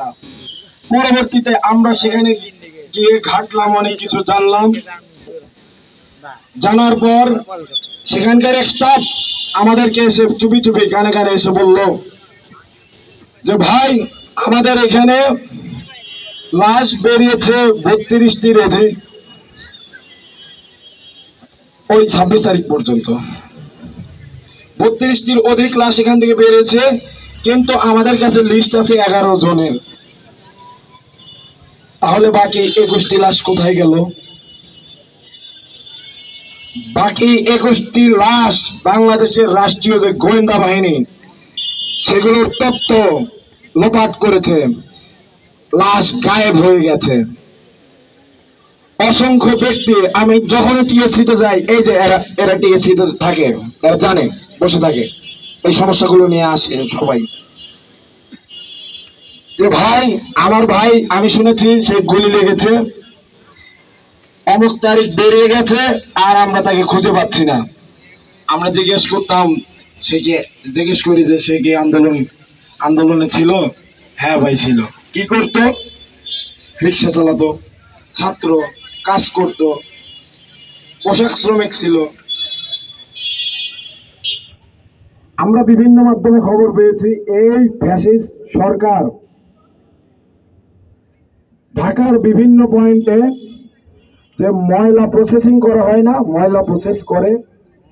না। পরবর্তীতে আমরা সেখানে গিয়ে ঘাটলাম, অনেক কিছু জানলাম। জানার পর সেখানকার এক স্টাফ আমাদেরকে এসে চুপি চুপি কানে কানে এসে বলল যে, ভাই, আমাদের এখানে লাশ বেরিয়েছে বত্রিশটির অধিক। ওই ছাব্বিশ তারিখ পর্যন্ত। বত্রিশটির অধিক লাশ এখান থেকে বেরিয়েছে। কিন্তু আমাদের কাছে লিস্ট আছে এগারো জনের। তাহলে বাকি একুশটি লাশ কোথায় গেল? বাকি একুশটি লাশ বাংলাদেশের রাষ্ট্রীয় যে গোয়েন্দা বাহিনী, সেগুলোর তথ্য লোপাট করেছে। লাশ গায়েব হয়ে গেছে। অসংখ্য ব্যক্তি, আমি যখনই টিএসসিতে যাই, এই যে এরা এরা টিএসসিতে থাকে, এরা জানে, বসে থাকে। এই সমস্যাগুলো নিয়ে আসে সবাই। যে ভাই, আমার ভাই, আমি শুনেছি, সে গুলি লেগেছে। অমুক তারিখ বেরিয়ে গেছে, আর আমরা তাকে খুঁজে পাচ্ছি না। আমরা জিজ্ঞেস করতাম, সে কি, জিজ্ঞেস করি যে সে কি আন্দোলন, আন্দোলনে ছিল? হ্যাঁ ভাই ছিল। কি করতো? রিক্সা চালাতো, ছাত্র, কাজ করত, পোশাক শ্রমিক ছিল। আমরা বিভিন্ন মাধ্যমে খবর পেয়েছি, এই ফ্যাসিস্ট সরকার ঢাকার বিভিন্ন পয়েন্টে যে ময়লা প্রসেসিং করা হয় না, ময়লা প্রসেস করে,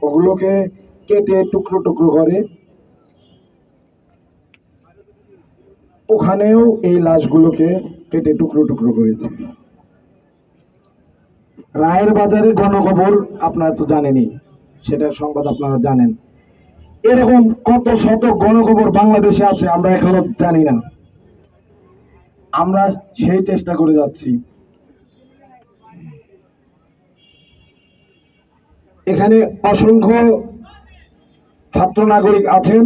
ওগুলোকে কেটে টুকরো টুকরো করে। ওখানেও এই লাশগুলোকে কেটে টুকরো টুকরো করেছে। রায়ের বাজারে গণখবর আপনারা তো জানেনই, সেটার সংবাদ আপনারা জানেন। এরকম কত শত গণকবর বাংলাদেশে আছে, আমরা এখনও জানি না। আমরা সেই চেষ্টা করে যাচ্ছি। এখানে অসংখ্য ছাত্র নাগরিক আছেন,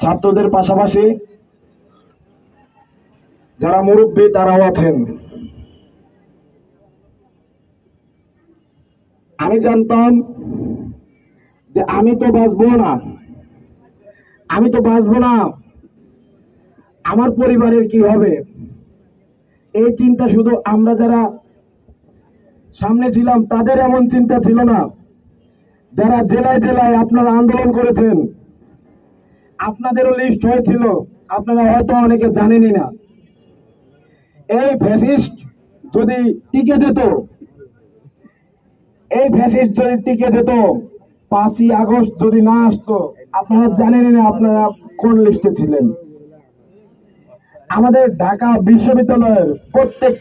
ছাত্রদের পাশাপাশি যারা মুরব্বী, তারাও আছেন। আমি জানতাম যে আমি তো বাঁচবো না। আমি তো বাঁচবো না। আমার পরিবারের কি হবে? এই চিন্তা শুধু আমরা যারা সামনে ছিলাম, তাদের এমন চিন্তা ছিল না। যারা জেলায় জেলায় আপনারা আন্দোলন করেছেন, আপনাদেরও লিস্ট হয়েছিল। আপনারা হয়তো অনেকে জানেনই না। এই ফ্যাসিস্ট যদি টিকে যেত, এই ফ্যাসিস্ট যদি টিকে যেত, পাঁচই আগস্ট যদি না আসতো আপনারা জানেন না আপনারা কোন লিস্টে ছিলেন? আমাদের ঢাকা বিশ্ববিদ্যালয়ের প্রত্যেক